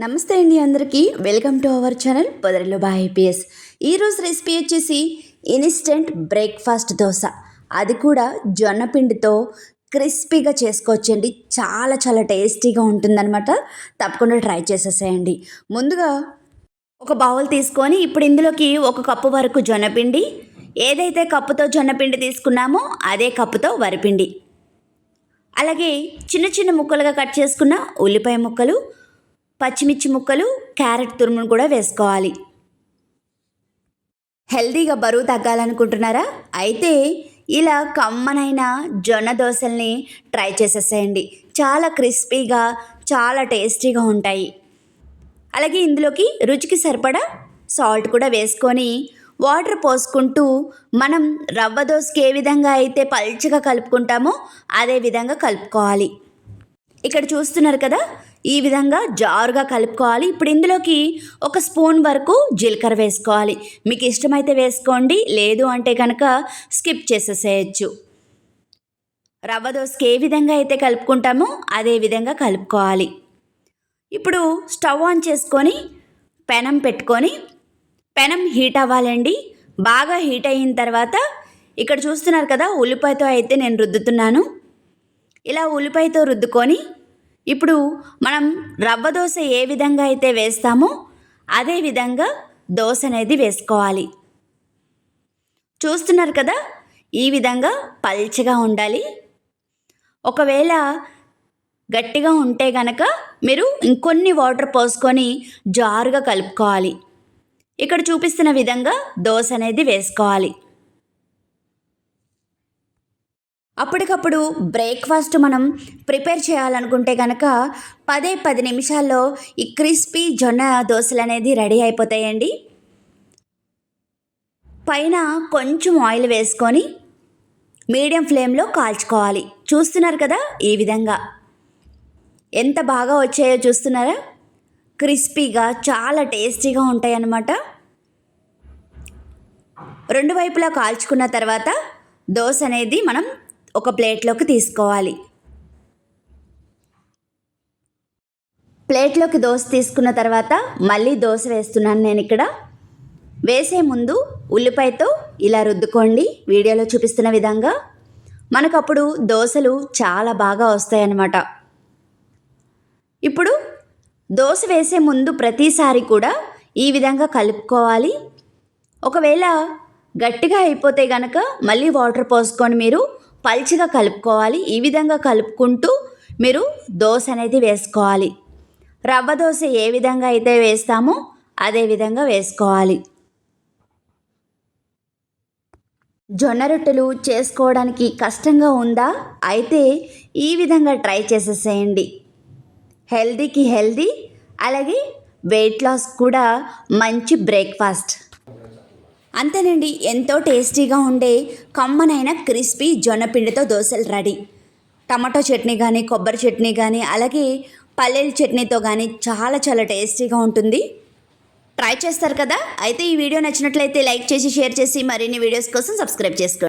నమస్తే అండి అందరికీ. వెల్కమ్ టు అవర్ ఛానల్ పొదరిలో బా ఐపీఎస్. ఈరోజు రెసిపీ వచ్చేసి ఇన్స్టెంట్ బ్రేక్ఫాస్ట్ దోశ. అది కూడా జొన్న పిండితో క్రిస్పీగా చేసుకోవచ్చండి. చాలా చాలా టేస్టీగా ఉంటుందన్నమాట. తప్పకుండా ట్రై చేసేసేయండి. ముందుగా ఒక బౌల్ తీసుకొని ఇప్పుడు ఇందులోకి ఒక కప్పు వరకు జొన్నపిండి ఏదైతే కప్పుతో జొన్నపిండి తీసుకున్నామో అదే కప్పుతో వరిపిండి. అలాగే చిన్న చిన్న ముక్కలుగా కట్ చేసుకున్న ఉల్లిపాయ ముక్కలు పచ్చిమిర్చి ముక్కలు క్యారెట్ తురుమును కూడా వేసుకోవాలి. హెల్దీగా బరువు తగ్గాలనుకుంటున్నారా? అయితే ఇలా కమ్మనైన జొన్న దోశల్ని ట్రై చేసేసేయండి. చాలా క్రిస్పీగా చాలా టేస్టీగా ఉంటాయి. అలాగే ఇందులోకి రుచికి సరిపడా సాల్ట్ కూడా వేసుకొని వాటర్ పోసుకుంటూ మనం రవ్వ దోశకి ఏ విధంగా అయితే పల్చగా కలుపుకుంటామో అదే విధంగా కలుపుకోవాలి. ఇక్కడ చూస్తున్నారు కదా ఈ విధంగా జారుగా కలుపుకోవాలి. ఇప్పుడు ఇందులోకి ఒక స్పూన్ వరకు జీలకర్ర వేసుకోవాలి. మీకు ఇష్టమైతే వేసుకోండి లేదు అంటే కనుక స్కిప్ చేసేసేయచ్చు. రవ్వ దోశకి ఏ విధంగా అయితే కలుపుకుంటామో అదే విధంగా కలుపుకోవాలి. ఇప్పుడు స్టవ్ ఆన్ చేసుకొని పెనం పెట్టుకొని పెనం హీట్ అవ్వాలండి. బాగా హీట్ అయిన తర్వాత ఇక్కడ చూస్తున్నారు కదా ఉల్లిపాయతో అయితే నేను రుద్దుతున్నాను. ఇలా ఉల్లిపాయతో రుద్దుకొని ఇప్పుడు మనం రవ్వ దోశ ఏ విధంగా అయితే వేస్తామో అదే విధంగా దోశ అనేది వేసుకోవాలి. చూస్తున్నారు కదా? ఈ విధంగా పల్చగా ఉండాలి. ఒకవేళ గట్టిగా ఉంటే గనక మీరు ఇంకొన్ని వాటర్ పోసుకొని జారుగా కలుపుకోవాలి. ఇక్కడ చూపిస్తున్న విధంగా దోశ అనేది వేసుకోవాలి. అప్పటికప్పుడు బ్రేక్ఫాస్ట్ మనం ప్రిపేర్ చేయాలనుకుంటే కనుక పదే పది నిమిషాల్లో ఈ క్రిస్పీ జొన్న దోశలు అనేది రెడీ అయిపోతాయండి. పైన కొంచెం ఆయిల్ వేసుకొని మీడియం ఫ్లేమ్లో కాల్చుకోవాలి. చూస్తున్నారు కదా ఈ విధంగా. ఎంత బాగా వచ్చాయో చూస్తున్నారా? క్రిస్పీగా చాలా టేస్టీగా ఉంటాయి అన్నమాట రెండు వైపులా కాల్చుకున్న తర్వాత దోశ అనేది మనం ఒక ప్లేట్లోకి తీసుకోవాలి. ప్లేట్లోకి దోశ తీసుకున్న తర్వాత మళ్ళీ దోశ వేస్తున్నాను నేను ఇక్కడ. వేసే ముందు ఉల్లిపాయతో ఇలా రుద్దుకోండి. వీడియోలో చూపిస్తున్న విధంగా మనకు అప్పుడు దోశలు చాలా బాగా వస్తాయన్నమాట. ఇప్పుడు దోశ వేసే ముందు ప్రతిసారి కూడా ఈ విధంగా కలుపుకోవాలి. ఒకవేళ గట్టిగా అయిపోతే గనక మళ్ళీ వాటర్ పోసుకొని మీరు పల్చిగా కలుపుకోవాలి. ఈ విధంగా కలుపుకుంటూ మీరు దోశ అనేది వేసుకోవాలి. రవ్వ దోశ ఏ విధంగా అయితే వేస్తామో అదే విధంగా వేసుకోవాలి. జొన్న రొట్టెలు చేసుకోవడానికి కష్టంగా ఉందా? అయితే ఈ విధంగా ట్రై చేసేసేయండి. హెల్దీకి హెల్దీ అలాగే వెయిట్ లాస్ కూడా మంచి బ్రేక్ఫాస్ట్. అంతేనండి ఎంతో టేస్టీగా ఉండే కమ్మనైన క్రిస్పీ జొన్నపిండితో దోశలు రెడీ. టమాటో చట్నీ కానీ కొబ్బరి చట్నీ కానీ అలాగే పల్లెల చట్నీతో కానీ చాలా చాలా టేస్టీగా ఉంటుంది. ట్రై చేస్తారు కదా? అయితే ఈ వీడియో నచ్చినట్లయితే లైక్ చేసి షేర్ చేసి మరిన్ని వీడియోస్ కోసం సబ్స్క్రైబ్ చేసుకోండి.